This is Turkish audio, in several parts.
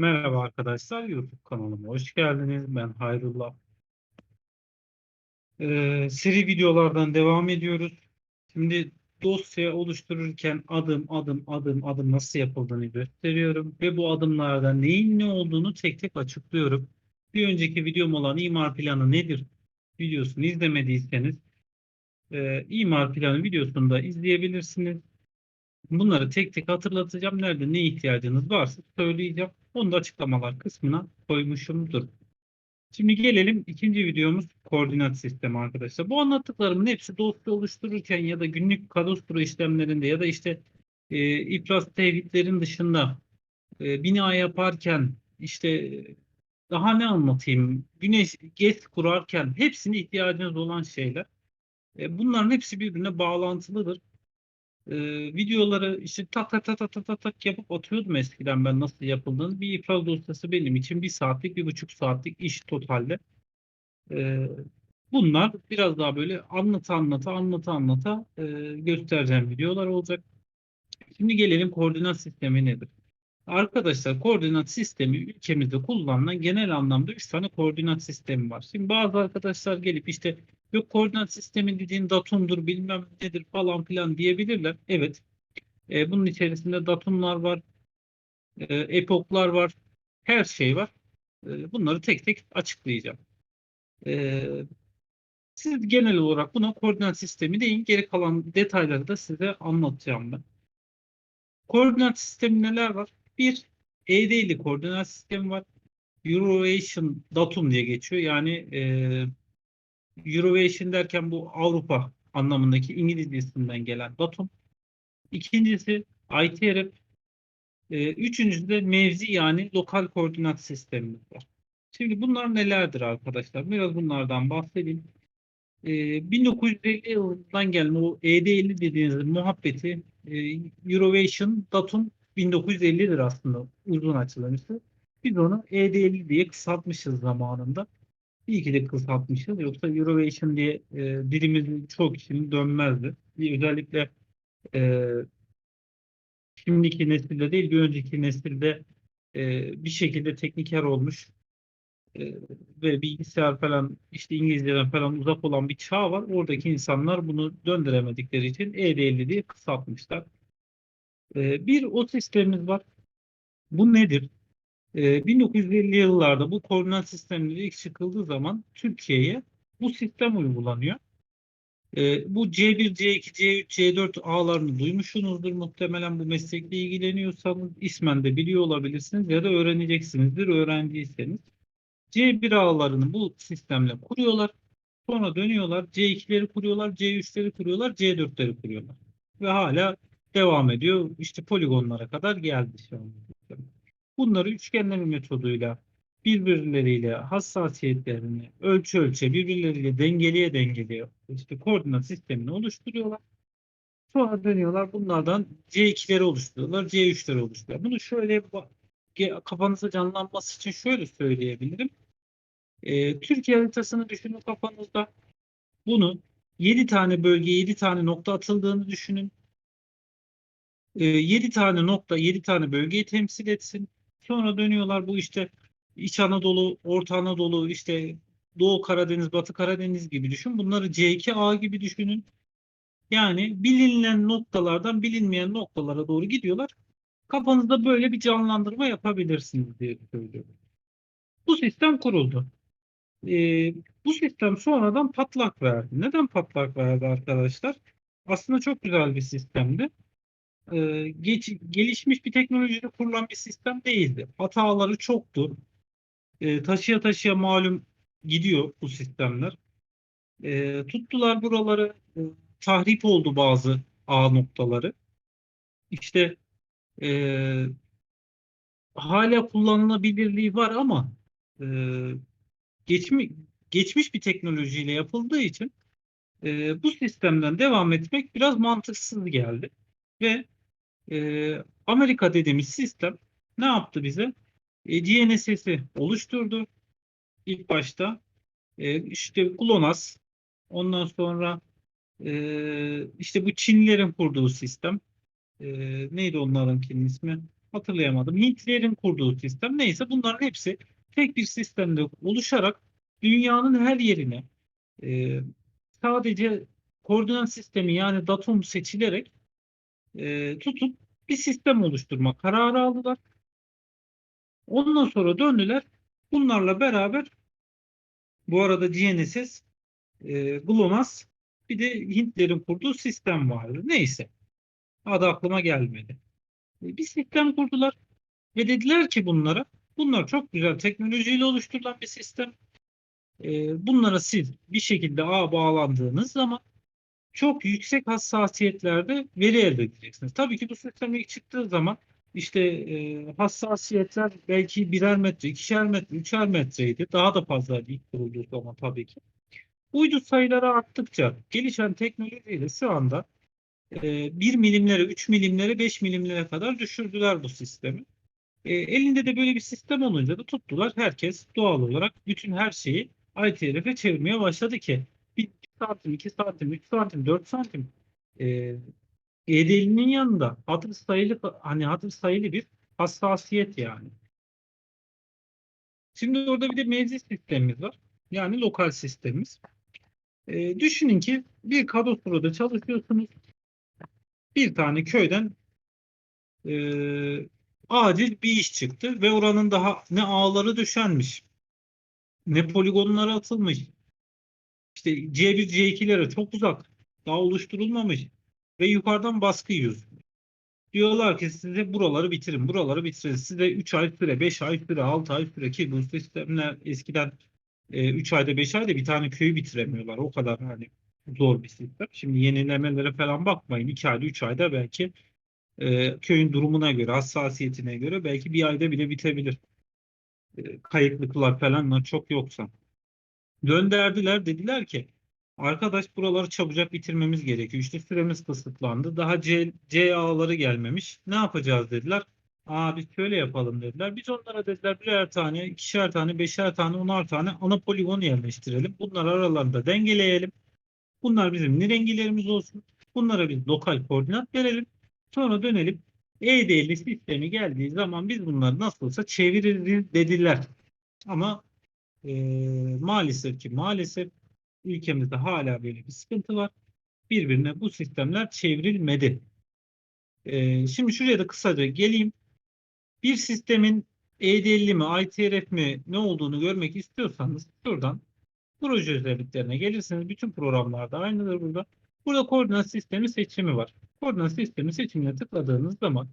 Merhaba arkadaşlar, YouTube kanalıma hoş geldiniz. Ben Hayrullah. Ee, seri videolardan devam ediyoruz. Şimdi dosya oluştururken adım adım adım adım nasıl yapıldığını gösteriyorum ve bu adımlarda neyin ne olduğunu tek tek açıklıyorum. Bir önceki videom olan imar planı nedir videosunu izlemediyseniz e, imar planı videosunu da izleyebilirsiniz. Bunları tek tek hatırlatacağım. Nerede ne ihtiyacınız varsa söyleyeceğim. Onu da açıklamalar kısmına koymuşumdur. Şimdi gelelim ikinci videomuz koordinat sistemi arkadaşlar. Bu anlattıklarımın hepsi dosya oluştururken ya da günlük kadastro işlemlerinde ya da işte e, iflas tevhidlerin dışında e, bina yaparken işte daha ne anlatayım güneş GES kurarken hepsine ihtiyacınız olan şeyler. E, bunların hepsi birbirine bağlantılıdır e, videoları işte tak tak tak tak tak tak yapıp atıyordum eskiden ben nasıl yapıldığını. Bir ifraz dosyası benim için bir saatlik, bir buçuk saatlik iş totalde. E, bunlar biraz daha böyle anlata anlata anlata anlata e, göstereceğim videolar olacak. Şimdi gelelim koordinat sistemi nedir? Arkadaşlar koordinat sistemi ülkemizde kullanılan genel anlamda 3 tane koordinat sistemi var. Şimdi bazı arkadaşlar gelip işte yok koordinat sistemi dediğin datumdur bilmem nedir falan filan diyebilirler. Evet. E, bunun içerisinde datumlar var. E, epoklar var. Her şey var. E, bunları tek tek açıklayacağım. E, siz genel olarak buna koordinat sistemi deyin. Geri kalan detayları da size anlatacağım ben. Koordinat sistemi neler var? Bir ED'li koordinat sistemi var. Eurovation datum diye geçiyor. Yani e, Eurovation derken bu Avrupa anlamındaki İngilizcesinden gelen datum. İkincisi ITRF. E, üçüncüsü de mevzi yani lokal koordinat sistemimiz var. Şimdi bunlar nelerdir arkadaşlar? Biraz bunlardan bahsedeyim. E, 1950 yılından gelen o ED50 dediğiniz muhabbeti e, Eurovation datum 1950'dir aslında uzun açılmıştı. Biz onu ED50 diye kısaltmışız zamanında. İyi ki de kısaltmışız. Yoksa Eurovation diye e, dilimizin çok kişinin dönmezdi. Özellikle e, şimdiki nesilde değil bir önceki nesilde e, bir şekilde tekniker olmuş e, ve bilgisayar falan işte İngilizceden falan uzak olan bir çağ var. Oradaki insanlar bunu döndüremedikleri için ED50 diye kısaltmışlar. E, bir o sistemimiz var. Bu nedir? E, 1950'li yıllarda bu koordinat sistemleri ilk çıkıldığı zaman Türkiye'ye bu sistem uygulanıyor. E, bu C1, C2, C3, C4 ağlarını duymuşsunuzdur. Muhtemelen bu meslekle ilgileniyorsanız ismen de biliyor olabilirsiniz ya da öğreneceksinizdir öğrendiyseniz. C1 ağlarını bu sistemle kuruyorlar. Sonra dönüyorlar. C2'leri kuruyorlar, C3'leri kuruyorlar, C4'leri kuruyorlar. Ve hala devam ediyor. İşte poligonlara kadar geldi şu an. Bunları üçgenleme metoduyla birbirleriyle hassasiyetlerini ölçü ölçe birbirleriyle dengeliye dengeliye işte koordinat sistemini oluşturuyorlar. Sonra dönüyorlar bunlardan C2'leri oluşturuyorlar, C3'leri oluşturuyorlar. Bunu şöyle kafanızda canlanması için şöyle söyleyebilirim. Ee, Türkiye haritasını düşünün kafanızda. Bunu 7 tane bölge, 7 tane nokta atıldığını düşünün. Ee, 7 tane nokta, 7 tane bölgeyi temsil etsin. Sonra dönüyorlar bu işte İç Anadolu, Orta Anadolu, işte Doğu Karadeniz, Batı Karadeniz gibi düşün. Bunları C2A gibi düşünün. Yani bilinen noktalardan bilinmeyen noktalara doğru gidiyorlar. Kafanızda böyle bir canlandırma yapabilirsiniz diye söylüyorum. Bu sistem kuruldu. Ee, bu sistem sonradan patlak verdi. Neden patlak verdi arkadaşlar? Aslında çok güzel bir sistemdi. Ee, geç, gelişmiş bir teknolojide kurulan bir sistem değildi. Hataları çoktu. Ee, taşıya taşıya malum gidiyor bu sistemler. Ee, tuttular buraları, e, tahrip oldu bazı ağ noktaları. İşte e, hala kullanılabilirliği var ama e, geçmiş, geçmiş bir teknolojiyle yapıldığı için e, bu sistemden devam etmek biraz mantıksız geldi. Ve e, Amerika dediğimiz sistem ne yaptı bize? E, GNSS'i oluşturdu. İlk başta e, işte GLONASS ondan sonra e, işte bu Çinlilerin kurduğu sistem e, neydi onlarınkinin ismi? hatırlayamadım. Hintlilerin kurduğu sistem neyse bunların hepsi tek bir sistemde oluşarak dünyanın her yerine e, sadece koordinat sistemi yani datum seçilerek e, tutup bir sistem oluşturma kararı aldılar. Ondan sonra döndüler. Bunlarla beraber bu arada GNSS, e, GLONASS bir de Hintlerin kurduğu sistem vardı. Neyse. Adı aklıma gelmedi. E, Bir sistem kurdular ve dediler ki bunlara bunlar çok güzel teknolojiyle oluşturulan bir sistem. E, bunlara siz bir şekilde ağ bağlandığınız zaman çok yüksek hassasiyetlerde veri elde edeceksiniz. Tabii ki bu sistem ilk çıktığı zaman işte e, hassasiyetler belki birer metre, ikişer metre, üçer metreydi. Daha da fazla ilk kurulduğu zaman tabii ki. Uydu sayıları arttıkça gelişen teknolojiyle şu anda e, 1 milimlere, 3 milimlere, 5 milimlere kadar düşürdüler bu sistemi. E, elinde de böyle bir sistem olunca da tuttular. Herkes doğal olarak bütün her şeyi ITRF'e çevirmeye başladı ki 1 santim, 2 santim, 3 santim, 4 santim e, EDL'nin yanında hatır sayılı hani hatır sayılı bir hassasiyet yani. Şimdi orada bir de mevzi sistemimiz var. Yani lokal sistemimiz. E, düşünün ki bir kadastroda çalışıyorsunuz. Bir tane köyden e, acil bir iş çıktı ve oranın daha ne ağları döşenmiş, ne poligonları atılmış. İşte C1, C2'lere çok uzak, daha oluşturulmamış ve yukarıdan baskı yiyorsunuz. Diyorlar ki size buraları bitirin, buraları bitirin. Size 3 ay süre, 5 ay süre, 6 ay süre ki bu sistemler eskiden 3 ayda 5 ayda bir tane köyü bitiremiyorlar. O kadar hani zor bir sistem. Şimdi yenilemelere falan bakmayın. 2 ayda 3 ayda belki e, köyün durumuna göre, hassasiyetine göre belki bir ayda bile bitebilir. E, kayıklıklar falan çok yoksa. Gönderdiler dediler ki arkadaş buraları çabucak bitirmemiz gerekiyor. İşte süremiz kısıtlandı. Daha C, C ağları gelmemiş. Ne yapacağız dediler. Aa biz şöyle yapalım dediler. Biz onlara dediler birer tane, ikişer tane, beşer tane, onar tane ana poligon yerleştirelim. Bunları aralarında dengeleyelim. Bunlar bizim nirengilerimiz olsun. Bunlara biz lokal koordinat verelim. Sonra dönelim. E-değerli sistemi geldiği zaman biz bunları nasıl olsa çeviririz dediler. Ama e, maalesef ki maalesef ülkemizde hala böyle bir sıkıntı var. Birbirine bu sistemler çevrilmedi. E, şimdi şuraya da kısaca geleyim. Bir sistemin E50 mi, ITRF mi ne olduğunu görmek istiyorsanız şuradan proje özelliklerine gelirsiniz. Bütün programlarda aynıdır burada. Burada koordinat sistemi seçimi var. Koordinat sistemi seçimine tıkladığınız zaman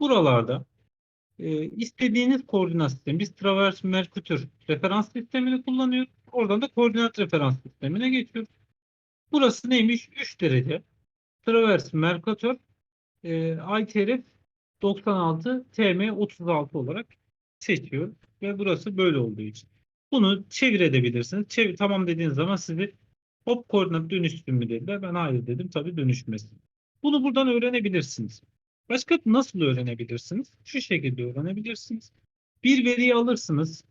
buralarda e, istediğiniz koordinat sistemi, biz Traverse Mercator referans sistemini kullanıyoruz. Oradan da koordinat referans sistemine geçiyoruz. Burası neymiş? 3 derece. Traverse Mercator e, ITRF 96 TM 36 olarak seçiyor ve burası böyle olduğu için. Bunu çevir edebilirsiniz. Çevir, tamam dediğiniz zaman sizi hop koordinat dönüşsün mü dediler. Ben hayır dedim. Tabii dönüşmesin. Bunu buradan öğrenebilirsiniz. Başka nasıl öğrenebilirsiniz? Şu şekilde öğrenebilirsiniz. Bir veriyi alırsınız.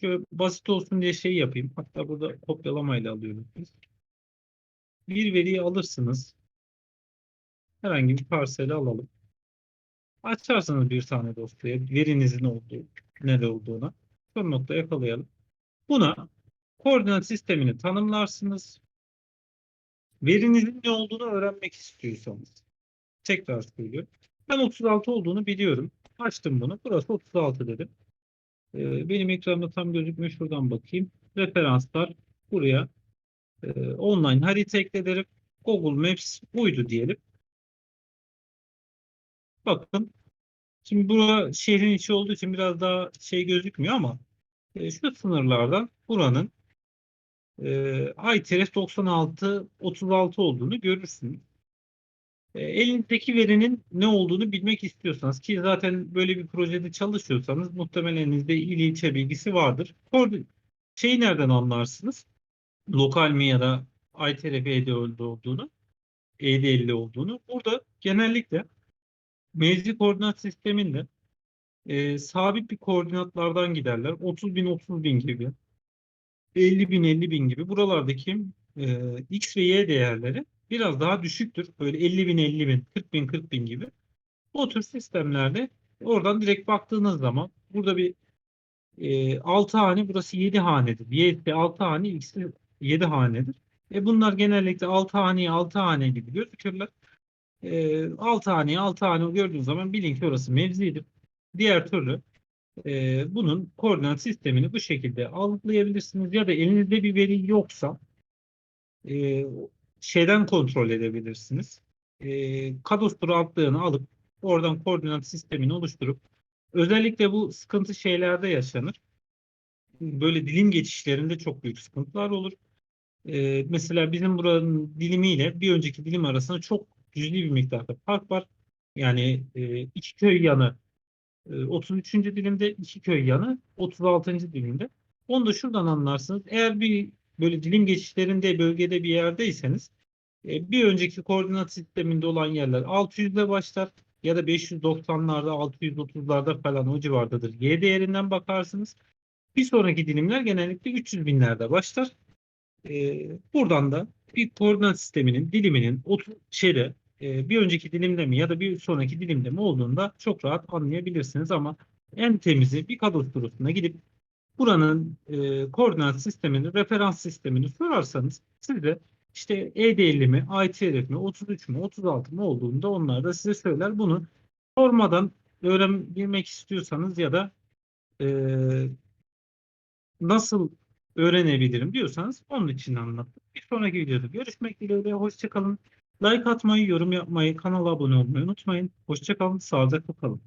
Şöyle basit olsun diye şey yapayım. Hatta burada kopyalamayla alıyoruz biz. Bir veriyi alırsınız. Herhangi bir parseli alalım. Açarsınız bir tane dosyaya. Verinizin olduğu, ne olduğuna. Son nokta yakalayalım. Buna koordinat sistemini tanımlarsınız. Verinizin ne olduğunu öğrenmek istiyorsanız. Tekrar söylüyorum. Ben 36 olduğunu biliyorum. Açtım bunu. Burası 36 dedim. Ee, benim ekranımda tam gözükmüyor. Şuradan bakayım. Referanslar buraya e, online harita ekledim. Google Maps uydu diyelim. Bakın. Şimdi bura şehrin içi olduğu için biraz daha şey gözükmüyor ama e, şu sınırlardan buranın e, ITRF 96 36 olduğunu görürsünüz. E, elinizdeki verinin ne olduğunu bilmek istiyorsanız ki zaten böyle bir projede çalışıyorsanız muhtemelen elinizde il ilçe bilgisi vardır. Şeyi nereden anlarsınız? Lokal mi ya da ITRF ED50 olduğunu, ED50 olduğunu. Burada genellikle mevzi koordinat sisteminde e, sabit bir koordinatlardan giderler. 30 bin 30 bin gibi. 50 bin 50 bin gibi. Buralardaki e, X ve Y değerleri biraz daha düşüktür. Böyle 50 bin 50 bin, 40 bin 40 bin gibi. O tür sistemlerde oradan direkt baktığınız zaman burada bir e, 6 hane burası 7 hanedir. Y 6 hane X'i 7 hanedir. E bunlar genellikle 6 haneye 6 hane gibi gözükürler. E, 6 haneye 6 hane gördüğünüz zaman bilin ki orası mevzidir. Diğer türlü e, bunun koordinat sistemini bu şekilde algılayabilirsiniz ya da elinizde bir veri yoksa e, şeyden kontrol edebilirsiniz. E, kadastro adlarını alıp oradan koordinat sistemini oluşturup özellikle bu sıkıntı şeylerde yaşanır. Böyle dilim geçişlerinde çok büyük sıkıntılar olur. E, mesela bizim buranın dilimiyle bir önceki dilim arasında çok cüzi bir miktarda fark var. Yani e, iki köy yanı e, 33. dilimde, iki köy yanı 36. dilimde. Onu da şuradan anlarsınız. Eğer bir böyle dilim geçişlerinde bölgede bir yerdeyseniz e, bir önceki koordinat sisteminde olan yerler 600 ile başlar ya da 590'larda 630'larda falan o civardadır. Y değerinden bakarsınız. Bir sonraki dilimler genellikle 300 binlerde başlar. E, buradan da bir koordinat sisteminin diliminin şeyde e, bir önceki dilimde mi ya da bir sonraki dilimde mi olduğunu çok rahat anlayabilirsiniz ama en temizi bir kadastrosuna gidip buranın e, koordinat sistemini, referans sistemini sorarsanız size işte E50 mi, ITRF mi, 33 mü, 36 mı olduğunda onlar da size söyler. Bunu sormadan öğrenmek istiyorsanız ya da e, nasıl öğrenebilirim diyorsanız onun için anlattım. Bir sonraki videoda görüşmek dileğiyle. Hoşçakalın. Like atmayı, yorum yapmayı, kanala abone olmayı unutmayın. Hoşçakalın, sağlıcakla kalın.